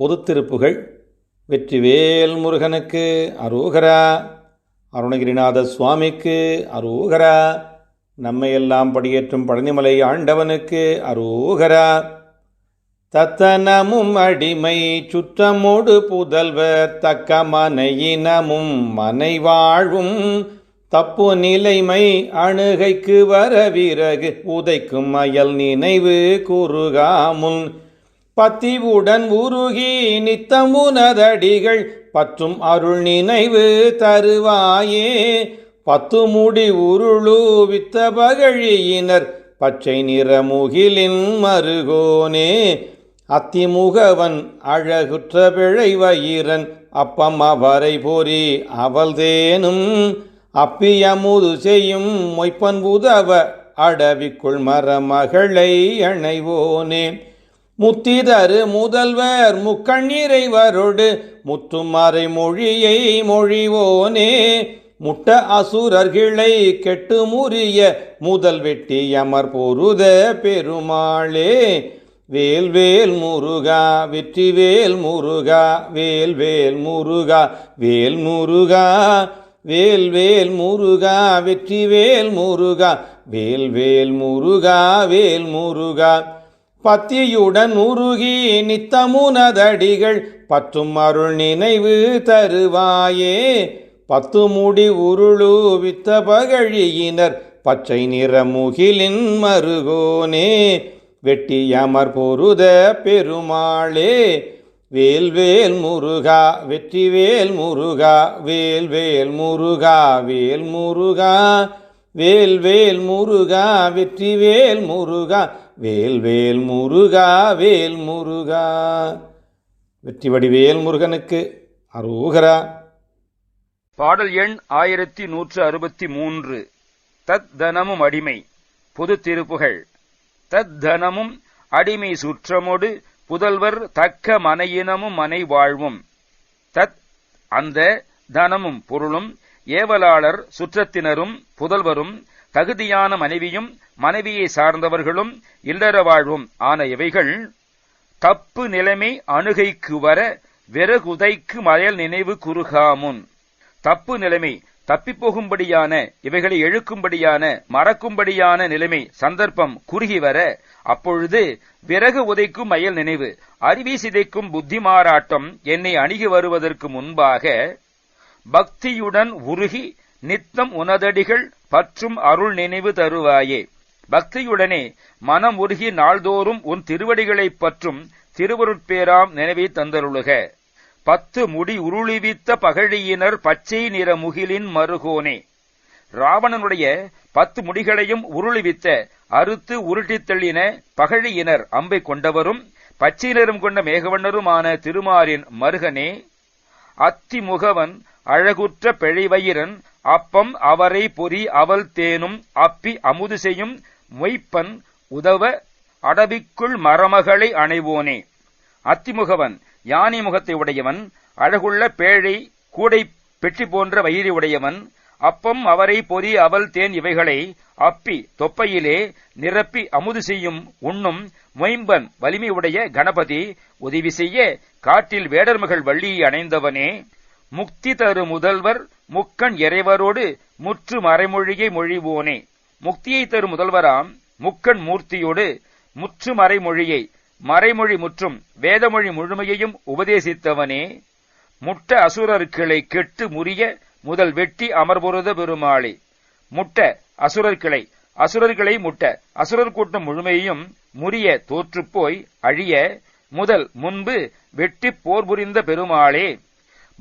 பொதுத்திருப்புகள். வெற்றிவேல் முருகனுக்கு அரோகரா. அருணகிரிநாத சுவாமிக்கு அரோகரா. நம்மையெல்லாம் படியேற்றும் பழனிமலை ஆண்டவனுக்கு அரோகரா. தத்தனமும் அடிமை சுற்றமோடு புதல்வர் தக்க மனையினமும் மனை வாழ்வும் தப்பு நிலைமை அணுகைக்கு வர விறகு உதைக்கும் அயல் நினைவு கூறுகாமுன் பத்திவுடன் உருகி நித்தமுனதடிகள் பற்றும் அருள் நினைவு தருவாயே. பத்து முடி உருளு வித்த பகழியினர் பச்சை நிற முகிலின் மருகோனே. அத்திமுகவன் அழகுற்ற பிழைவயிரன் அப்பம் அவரை பொறி அவள்தேனும். அப்பியமுது செய்யும் மொய்ப்பன் உதவ அடவிக்குள் மரமகளை அணைவோனே. முத்திதரு முதல்வர் முக்கண்ணீரை வருடு முத்துமறை மொழியை மொழிவோனே. முட்ட அசுரர்களை கெட்டு முறிய முதல் வெட்டி அமர் பொருத பெருமாளே. வேல் வேல் முருகா வெற்றி வேல் முருகா வேல் வேல் முருகா வேல் முருகா. வேல் வேல் முருகா வெற்றி வேல் முருகா வேல் வேல் முருகா வேல் முருகா. பத்தியுடன் உருகி நித்தமுனதடிகள் பத்தும் அருள் நினைவு தருவாயே. பத்து முடி உருளு வித்த பகழியினர் பச்சை நிற முகிலின் மருகோனே. வெட்டியமர் பொருத பெருமாளே. வேல்வேல் முருகா வெற்றிவேல் முருகா வேல்வேல் முருகா வேல் முருகா. வேல் வேல் முருகா வெற்றி வேல் முருகா வேல் வேல் முருகா வேல் முருகா. வெற்றி வடிவேல் முருகனுக்கு அரோகரா. பாடல் எண் ஆயிரத்தி நூற்று அறுபத்தி மூன்று. தத் தனமும் அடிமை பொது திருப்புகள் தத் தனமும் அடிமை சுற்றமொடு புதல்வர் தக்க மனையினமும் மனை வாழ்வும். தத் அந்த தனமும் பொருளும் ஏவலாளர் சுற்றத்தினரும் புதல்வரும் தகுதியான மனைவியும் மனைவியை சார்ந்தவர்களும் இல்லற வாழ்வும். ஆன இவைகள் தப்பு நிலைமை அணுகைக்கு வர விறகுதைக்கு மயல் நினைவு குறுகாமுன். தப்பு நிலைமை தப்பிப்போகும்படியான இவைகளை எழுக்கும்படியான மறக்கும்படியான நிலைமை சந்தர்ப்பம் குறுகி வர அப்பொழுது விறகு உதைக்கும் மயல் நினைவு அறிவி சிதைக்கும் புத்தி மாறாட்டம் என்னை அணுகி வருவதற்கு முன்பாக பக்தியுடன் உருகி நித்தம் உனதடிகள் பற்றும் அருள் நினைவு தருவாயே. பக்தியுடனே மனம் உருகி நாள்தோறும் உன் திருவடிகளைப் பற்றும் திருவருட்பேராம் நினைவை தந்தருளுக. பத்து முடி உருளிவித்த பகழியினர் பச்சை நிற முகிலின் மருகோனே. ராவணனுடைய பத்து முடிகளையும் உருளிவித்த அறுத்து உருட்டித் தள்ளின பகழியினர் அம்பை கொண்டவரும் பச்சை நிறம் கொண்ட மேகவண்ணருமான திருமாரின் மருகனே. அத்திமுகவன் அழகுற்ற பிழைவயிரன் அப்பம் அவரை பொறி அவள் தேனும் அப்பி அமுது செய்யும் மொய்ப்பன் உதவ அடவிக்குள் மரமகளை அணைவோனே. அத்திமுகவன் யானை முகத்தை உடையவன் அழகுள்ள பேழை கூடை பெட்டி போன்ற வயிறு உடையவன் அப்பம் அவரை பொறி அவல் தேன் இவைகளை அப்பி தொப்பையிலே நிரப்பி அமுது செய்யும் உண்ணும் மொயம்பன் வலிமையுடைய கணபதி உதவி செய்ய காட்டில் வேடர்மகள் வள்ளியை அணைந்தவனே. முக்தி தரு முதல்வர் முக்கண் இறைவரோடு முற்று மறைமொழியை மொழிவோனே. முக்தியை தரும் முதல்வராம் முக்கண் மூர்த்தியோடு முற்று மறைமொழியை மறைமொழி முற்றும் வேதமொழி முழுமையையும் உபதேசித்தவனே. முட்ட அசுரர்களை கெட்டு முறிய முதல் வெட்டி அமர்பொருத பெருமாளே. முட்ட அசுரர்களை அசுரர்களை முட்ட அசுரர் கூட்டம் முழுமையையும் முறிய தோற்றுப்போய் அழிய முதல் முன்பு வெட்டி போர் புரிந்த பெருமாளே.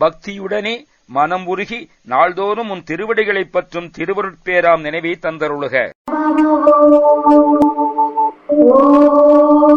பக்தியுடனே மனம் உருகி நாள்தோறும் உன் திருவடிகளைப் பற்றும் திருவருட்பேராம் நினைவை தந்தருளுக. ஓம்